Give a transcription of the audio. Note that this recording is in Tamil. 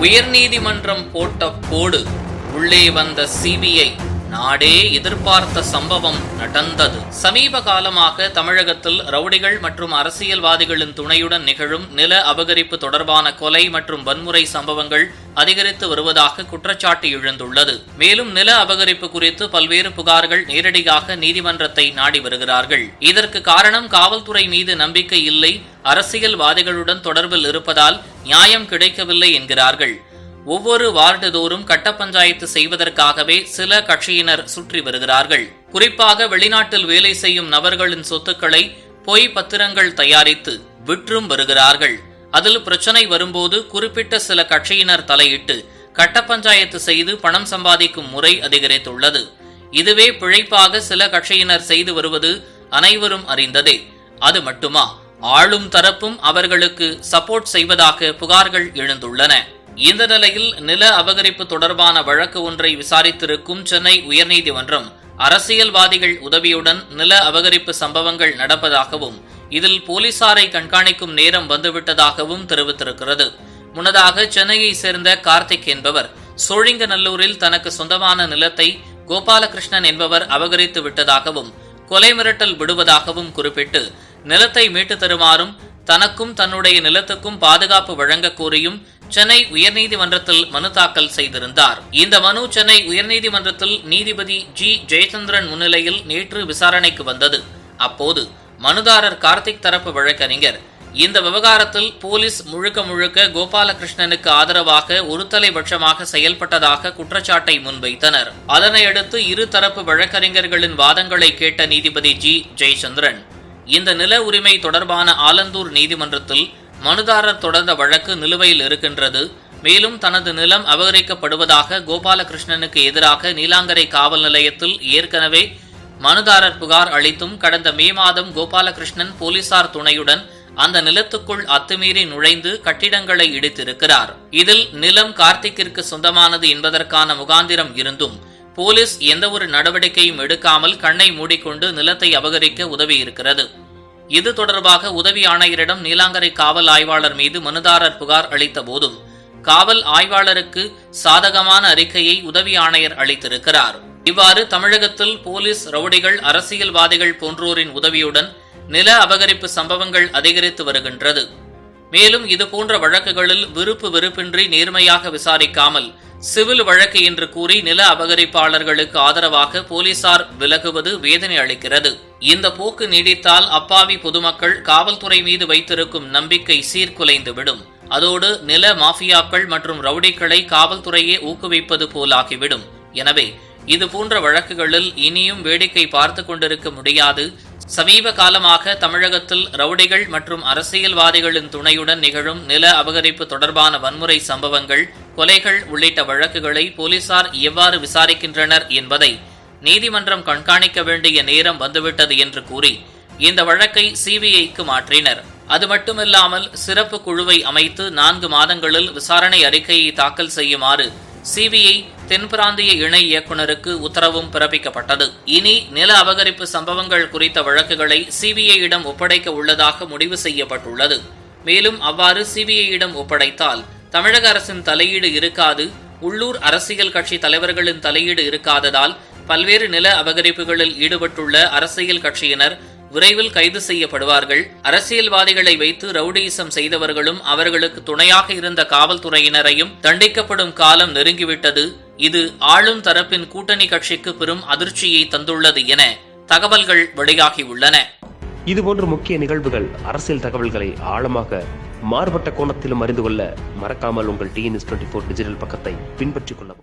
உயர்நீதிமன்றம் போட்ட கோடு உள்ளே வந்த சிபிஐ நாடே எதிர்பார்த்த சம்பவம் நடந்தது. சமீப காலமாக தமிழகத்தில் ரவுடிகள் மற்றும் அரசியல்வாதிகளின் துணையுடன் நிகழும் நில அபகரிப்பு தொடர்பான கொலை மற்றும் வன்முறை சம்பவங்கள் அதிகரித்து வருவதாக குற்றச்சாட்டு எழுந்துள்ளது. மேலும் நில அபகரிப்பு குறித்து பல்வேறு புகார்கள் நேரடியாக நீதிமன்றத்தை நாடி வருகிறார்கள். இதற்கு காரணம் காவல்துறை மீது நம்பிக்கை இல்லை அரசியல்வாதிகளுடன் தொடர்பில் இருப்பதால் நியாயம் கிடைக்கவில்லை என்கிறார்கள். ஒவ்வொரு வார்டு தோறும் கட்ட பஞ்சாயத்து செய்வதற்காகவே சில கட்சியினர் சுற்றி வருகிறார்கள். குறிப்பாக வெளிநாட்டில் வேலை செய்யும் நபர்களின் சொத்துக்களை பொய் பத்திரங்கள் தயாரித்து விற்றும் வருகிறார்கள். அதில் பிரச்சனை வரும்போது குறிப்பிட்ட சில கட்சியினர் தலையிட்டு கட்ட பஞ்சாயத்து செய்து பணம் சம்பாதிக்கும் முறை அதிகரித்துள்ளது. இதுவே பிழைப்பாக சில கட்சியினர் செய்து வருவது அனைவரும் அறிந்ததே. அது மட்டுமா? ஆளும் தரப்பும் அவர்களுக்கு சப்போர்ட் செய்வதாக புகார்கள் எழுந்துள்ளன. இந்த நிலையில் நில அபகரிப்பு தொடர்பான வழக்கு ஒன்றை விசாரித்திருக்கும் சென்னை உயர்நீதிமன்றம் அரசியல்வாதிகள் உதவியுடன் நில அபகரிப்பு சம்பவங்கள் நடப்பதாகவும் இதில் போலீசாரை கண்காணிக்கும் நேரம் வந்துவிட்டதாகவும் தெரிவித்திருக்கிறது. முன்னதாக சென்னையை சேர்ந்த கார்த்திக் என்பவர் சோழிங்கநல்லூரில் தனக்கு சொந்தமான நிலத்தை கோபாலகிருஷ்ணன் என்பவர் அபகரித்து விட்டதாகவும் கொலை மிரட்டல் விடுவதாகவும் குறிப்பிட்டு நிலத்தை மீட்டு தருமாறும் தனக்கும் தன்னுடைய நிலத்துக்கும் பாதுகாப்பு வழங்க கோரியும் சென்னை உயர்நீதிமன்றத்தில் மனு தாக்கல் செய்திருந்தார். இந்த மனு சென்னை உயர்நீதிமன்றத்தில் நீதிபதி ஜி. ஜெயச்சந்திரன் முன்னிலையில் நேற்று விசாரணைக்கு வந்தது. அப்போது மனுதாரர் கார்த்திக் தரப்பு வழக்கறிஞர் இந்த விவகாரத்தில் போலீஸ் முழுக்க முழுக்க கோபாலகிருஷ்ணனுக்கு ஆதரவாக ஒருதலைபட்சமாக செயல்பட்டதாக குற்றச்சாட்டை முன்வைத்தனர். அதனையடுத்து இரு தரப்பு வழக்கறிஞர்களின் வாதங்களை கேட்ட நீதிபதி ஜி. ஜெயச்சந்திரன் இந்த நில உரிமை தொடர்பான ஆலந்தூர் நீதிமன்றத்தில் மனுதாரர் தொடர்ந்த வழக்கு நிலுவையில் இருக்கின்றது. மேலும் தனது நிலம் அபகரிக்கப்படுவதாக கோபாலகிருஷ்ணனுக்கு எதிராக நீலாங்கரை காவல் நிலையத்தில் ஏற்கனவே மனுதாரர் புகார் அளித்தும் கடந்த மே மாதம் கோபாலகிருஷ்ணன் போலீசார் துணையுடன் அந்த நிலத்துக்குள் அத்துமீறி நுழைந்து கட்டிடங்களை இடித்திருக்கிறார். இதில் நிலம் கார்த்திக்கிற்கு சொந்தமானது என்பதற்கான முகாந்திரம் இருந்தும் போலீஸ் எந்தவொரு நடவடிக்கையும் எடுக்காமல் கண்ணை மூடிக்கொண்டு நிலத்தை அபகரிக்க உதவியிருக்கிறது. இது தொடர்பாக உதவி ஆணையரிடம் நீலாங்கரை காவல் ஆய்வாளர் மீது மனுதாரர் புகார் அளித்த போதும் காவல் ஆய்வாளருக்கு சாதகமான அறிக்கையை உதவி ஆணையர் அளித்திருக்கிறார். இவ்வாறு தமிழகத்தில் போலீஸ் ரவுடிகள் அரசியல்வாதிகள் போன்றோரின் உதவியுடன் நில அபகரிப்பு சம்பவங்கள் அதிகரித்து வருகின்றது. மேலும் இதுபோன்ற வழக்குகளில் விருப்பு வெறுப்பின்றி நேர்மையாக விசாரிக்காமல் சிவில் வழக்கு என்று கூறி நில அபகரிப்பாளர்களுக்கு ஆதரவாக போலீசார் விலகுவது வேதனை அளிக்கிறது. இந்த போக்கு நீடித்தால் அப்பாவி பொதுமக்கள் காவல்துறை மீது வைத்திருக்கும் நம்பிக்கை சீர்குலைந்துவிடும். அதோடு நில மாஃபியாக்கள் மற்றும் ரவுடிகளை காவல்துறையே ஊக்குவிப்பது போலாகிவிடும். எனவே இது போன்ற வழக்குகளில் இனியும் வேடிக்கை பார்த்து கொண்டிருக்க முடியாது. சமீப காலமாக தமிழகத்தில் ரவுடிகள் மற்றும் அரசியல்வாதிகளின் துணையுடன் நிகழும் நில அபகரிப்பு தொடர்பான வன்முறை சம்பவங்கள் கொலைகள் உள்ளிட்ட வழக்குகளை போலீசார் எவ்வாறு விசாரிக்கின்றனர் என்பதை நீதிமன்றம் கண்காணிக்க வேண்டிய நேரம் வந்துவிட்டது என்று கூறி இந்த வழக்கை சிபிஐக்கு மாற்றினர். அது மட்டுமில்லாமல் சிறப்பு குழுவை அமைத்து நான்கு மாதங்களில் விசாரணை அறிக்கையை தாக்கல் செய்யுமாறு சிபிஐ தென்பிராந்திய இணை இயக்குநருக்கு உத்தரவும் பிறப்பிக்கப்பட்டது. இனி நில அபகரிப்பு சம்பவங்கள் குறித்த வழக்குகளை சிபிஐயிடம் ஒப்படைக்க உள்ளதாக முடிவு செய்யப்பட்டுள்ளது. மேலும் அவ்வாறு சிபிஐயிடம் ஒப்படைத்தால் தமிழக அரசின் தலையீடு இருக்காது உள்ளூர் அரசியல் கட்சி தலைவர்களின் தலையீடு இருக்காததால் பல்வேறு நில அபகரிப்புகளில் ஈடுபட்டுள்ள அரசியல் கட்சியினர் விரைவில் கைது செய்யப்படுவார்கள். அரசியல்வாதிகளை வைத்து ரவுடியிசம் செய்தவர்களும் அவர்களுக்கு துணையாக இருந்த காவல்துறையினரையும் தண்டிக்கப்படும் காலம் நெருங்கிவிட்டது. இது ஆளும் தரப்பின் கூட்டணி கட்சிக்கு பெரும் அதிர்ச்சியை தந்துள்ளது என தகவல்கள் வெளியாகியுள்ளன. இதுபோன்ற முக்கிய நிகழ்வுகள் அரசியல் தகவல்களை ஆழமாக மாறுபட்ட கோணத்திலும் அறிந்து கொள்ள மறக்காமல் உங்கள் டிஎன்எஸ் டுவெண்ட்டி ஃபோர் டிஜிட்டல் பக்கத்தை பின்பற்றிக் கொள்ளவும்.